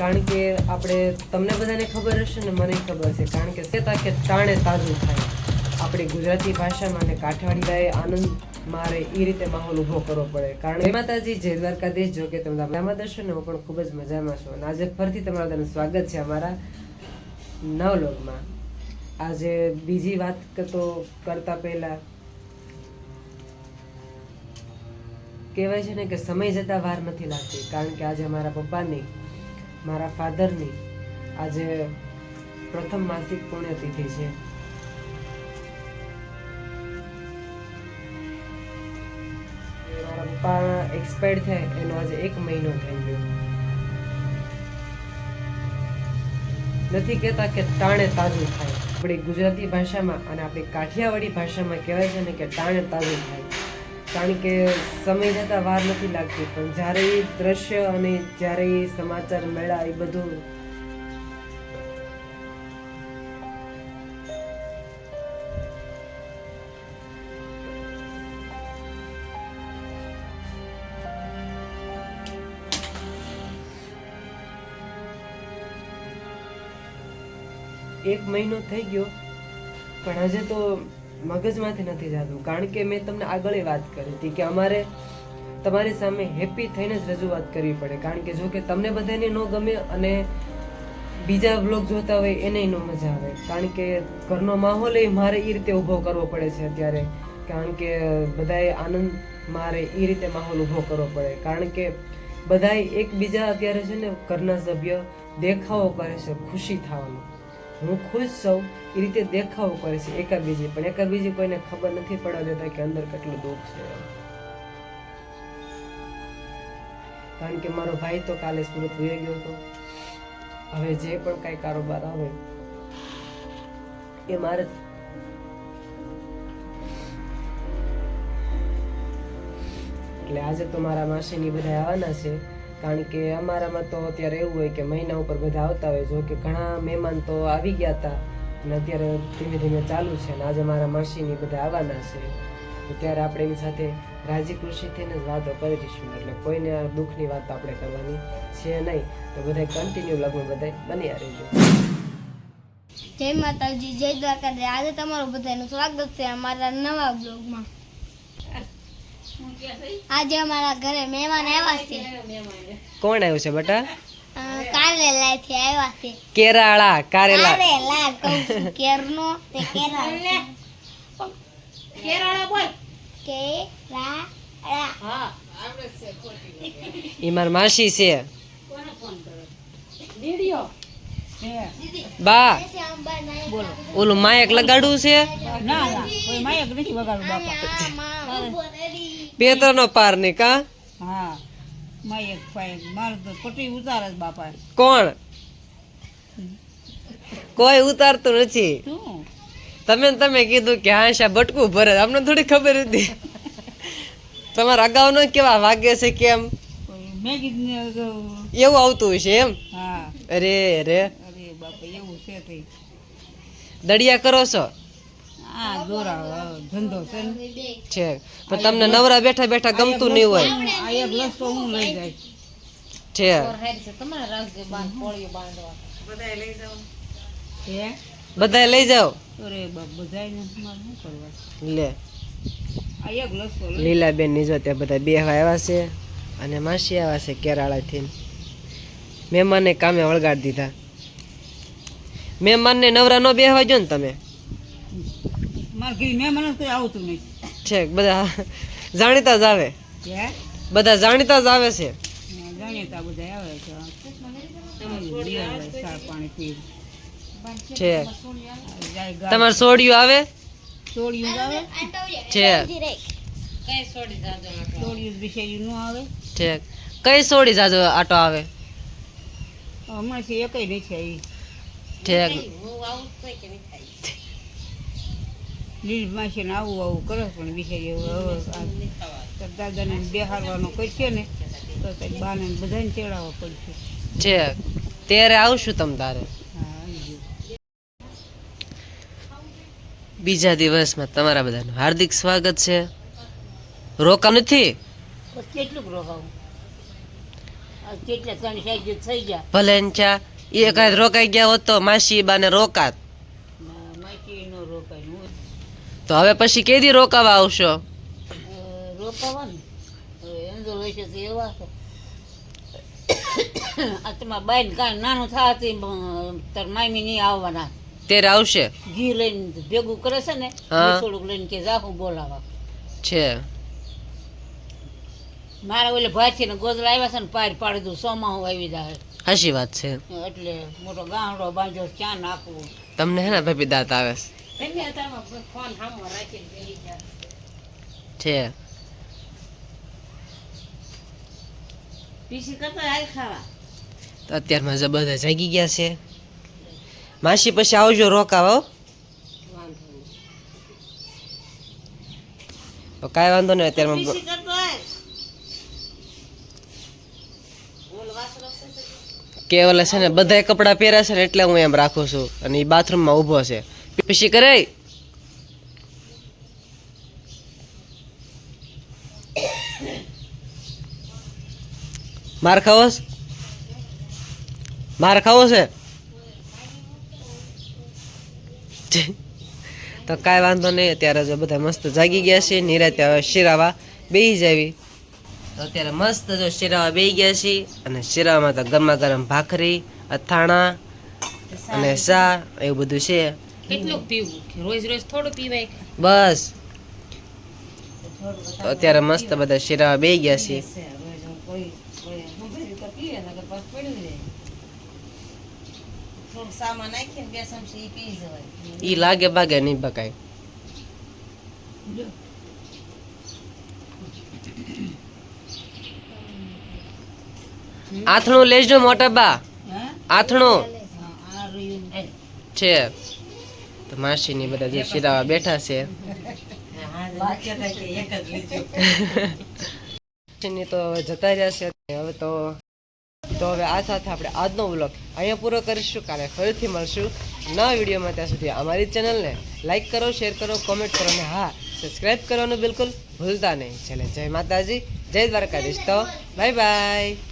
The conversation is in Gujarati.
કારણ કે આપણે તમને બધાને ખબર હશે ને મને ખબર છે, કારણ કે શેતા કે તાણે તાજું થાય. આપણી ગુજરાતી ભાષામાં અને કાઠિયાવાડી આનંદ મારે એ રીતે માહોલ ઊભો કરવો પડે. કારણ કે માતાજી જય દ્વારકાધીશ, જો કે તમે મજામાં દર્શો ને, હું પણ ખૂબ જ મજામાં છું. અને આજે ફરીથી તમારા બધાનું સ્વાગત છે અમારા નવલોગમાં. આજે બીજી વાત કરતો કરતા પહેલા કહેવાય છે ને કે સમય જતાં વાર નથી લાગતી, કારણ કે આજે મારા પપ્પાની મારા ફાધરની આજે પ્રથમ માસિક પુણ્યતિથિ છે. મારા પપ્પા એક્સપાયર્ડ થયા એનો આજે એક મહિનો થઈ ગયો. નથી કહેતા કે ટાણે તાજું થાય. આપણી ગુજરાતી ભાષામાં અને આપણી કાઠિયાવાડી ભાષામાં કહેવાય છે ને કે ટાણે તાજું થાય. કારણ કે સમય જતાં વાર નથી લાગતી, પણ જ્યારે એ દ્રશ્ય અને જ્યારે એ સમાચાર મેળા, એ બધું એક મહિનો થઈ ગયો, પણ હજે તો મગજમાંથી નથી જાતું કારણ કે મેં તમને આગળ એ વાત કરી હતી કે અમારે તમારી સામે હેપી થઈને જ રજૂઆત કરવી પડે. કારણ કે જો કે તમને બધાને ન ગમે અને બીજા બ્લોગ જોતા હોય એને ન મજા આવે. કારણ કે ઘરનો માહોલ એ મારે એ રીતે ઊભો કરવો પડે છે અત્યારે. કારણ કે બધાએ આનંદ મારે એ રીતે માહોલ ઊભો કરવો પડે. કારણ કે બધાએ એકબીજા અત્યારે છે ને ઘરના સભ્ય દેખાવો કરે છે, ખુશી થવાનો. હું ખુશ છું. એ રીતે દેખાવો કરે છે એકાબીજી. પણ એકાબીજી કોઈને ખબર નથી પડવા દેતા કે અંદર કેટલું દુઃખ છે. કારણ કે મારો ભાઈ તો કાલે સુરત વહી ગયો હતો. હવે જે પણ કાંઈ કારોબાર આવે, એ મારે એટલે આજે તો મારા માસીની બધા આવવાના છે. કારણ કે અમારામાં તો અત્યારે એવું હોય કે મહિના ઉપર બધા આવતા હોય જો કે ઘણા મહેમાન તો આવી ગયા હતા અને અત્યારે ધીમે ધીમે ચાલુ છે અને આજે મારા માસીની બધા આવવાના છે. ત્યારે આપણે એની સાથે રાજી ખુશીથી જ વાતો કરીશું એટલે કોઈને આ દુઃખની વાત આપણે કરવાની છે નહીં. તો બધા કન્ટિન્યુ લગભગ બધા બની રહેજો. જય માતાજી, જય દ્વારકાધીશ. આજે તમારું બધાનું સ્વાગત છે અમારા નવા બ્લોગમાં આજે અમારા ઘરે મહેમાન આવ્યા છે. કોણ આવ્યું છે બેટા? કારેલા થી આવ્યા છે. કેરાળા કારેલા. કારેલા કહું છું કેરનો તે કેરાળા કેરાળા બોલ. કેરાળા. હા. એ માર માસી છે. વિડિયો બા. ઓલું માયક લગાડવું છે? ના ના કોઈ માયક નથી વગાડવું બાપા. બે ત્રણનો પારની કા? હા. માયક ફાયક મારે તો પટી ઉતારે જ બાપા કોણ? કોઈ ઉતારતું નથી. તમે તમે કીધું કે હા શા બટકું ભરે. અમને થોડી ખબર હતી. તમારા અગાઉનો કેવા વાગે છે કેમ? એવું આવતું હશે એમ? હા. અરે અરે. બાપા એવું છે દડિયા કરો છો? આ દોરા ધંધો છે ને? છે. પણ તમને નવરા બેઠા બેઠા ગમતું નહીં હોય. આ એક રસ્તો હું લઈ જાય. છે. હે બધા લઈ જાઓ. અરે બાપ બધાયને મારે શું કરવા? લે. આ એક રસ્તો લીલાબેનની જો ત્યાં બધા બે આવ્યા છે અને માસી આવ્યા છે કેરાળાથી. મહેમાનને કામે વળગાડી દીધા. મહેમાનને નવરા નો બેહવા જો ને તમે મારે ઘી મહેમાન તો આવતું નહીં છે બધા જાણીતા જ આવે. બધા જાણીતા જ આવે છે. જાણીતા બધા આવે છે. છે. તમારે સોડિયું આવે? ચોળિયું આવે? છે. ન આવે. છે. કઈ સોડી જાજો આટો આવે? હમણાં છે એકય નહીં છે. એ ઠેક લીલ માસી ને આવું આવું કરે પણ બિચારી હવે દાદાને બેહારવાનું કરશે ને તો બાને બધાને ચડાવવા પડશે. છે ત્યારે આવશું તમ તારે. બીજા દિવસમાં તમારા બધાનું હાર્દિક સ્વાગત છે. રોકા નથી? કેટલું રોકાવું. કેટલા ત્રણ સાઈડ થઈ ગયા. ભલે ચા એ કાંઈ રોકાઈ ગયા હોત તો માસી બાને રોકાત માટી નો રોકાય હું તો હવે પછી કેદી રોકાવા આવશો? રોકાવા નાનું થવાથી તાર મામી નહીં આવવાના. ત્યારે આવશે? ઘી લઈને ભેગું કરે છે ને થોડુંક લઈને કે જાહું બોલાવા. છે. મારા ઓલે ભાઈ ને ગોદડા આવ્યા છે ને પાર પાડી દઉં સોમાં હું આવી જાય હાચી વાત છે. એટલે મોટો ગામડો બાંધો ક્યાં નાખવું તમને હે ને ભાભી દાંત આવે છે? ફોન સામો રાખીને છે. તો અત્યારમાં જે બધા જાગી ગયા છે. માસી પછી આવજો રોકાવો. તો કાંઈ વાંધો નહીં અત્યારમાં વાસણો છે ને બધાય કપડાં પહેર્યા છે ને એટલે હું એમ રાખું છું. અને એ બાથરૂમમાં ઊભો છે. પછી કરાય માર ખાવો માર ખાવો છે? તો કાંઈ વાંધો નહીં, અત્યારે જો બધા મસ્ત જાગી ગયા છે, નિરાતે હવે શિરાવા બેસી જાવી. તો અત્યારે મસ્ત જો શિરાવા બેસી ગયા છીએ અને શિરાવામાં તો ગરમા ગરમ ભાખરી, અથાણા અને શા એવું બધું છે. કેટલું પીવું? રોજ રોજ થોડું પીવાય બસ. તો અત્યારે મસ્ત બધા શિરાવા બે ગયા ચમચી ઈ પી જવાય ઈ લાગે ભાગે નહીં બકાય આથણું લેજો મોટા બા. આથણું. છે. તો માસીની બધા જે શિરાવા બેઠા છે. માસીની તો જતા રહ્યા છે. હવે તો તો હવે આ સાથે આપણે આજનો વ્લોગ અહીંયા પૂરો કરીશું. કાલે ફરીથી મળશું નવા વિડીયોમાં. ત્યાં સુધી અમારી ચેનલને લાઇક કરો, શેર કરો, કોમેન્ટ કરો અને હા સબસ્ક્રાઈબ કરવાનું બિલકુલ ભૂલતા નહીં. છેલ્લે જય માતાજી, જય દ્વારકાધીશ. તો, બાય બાય.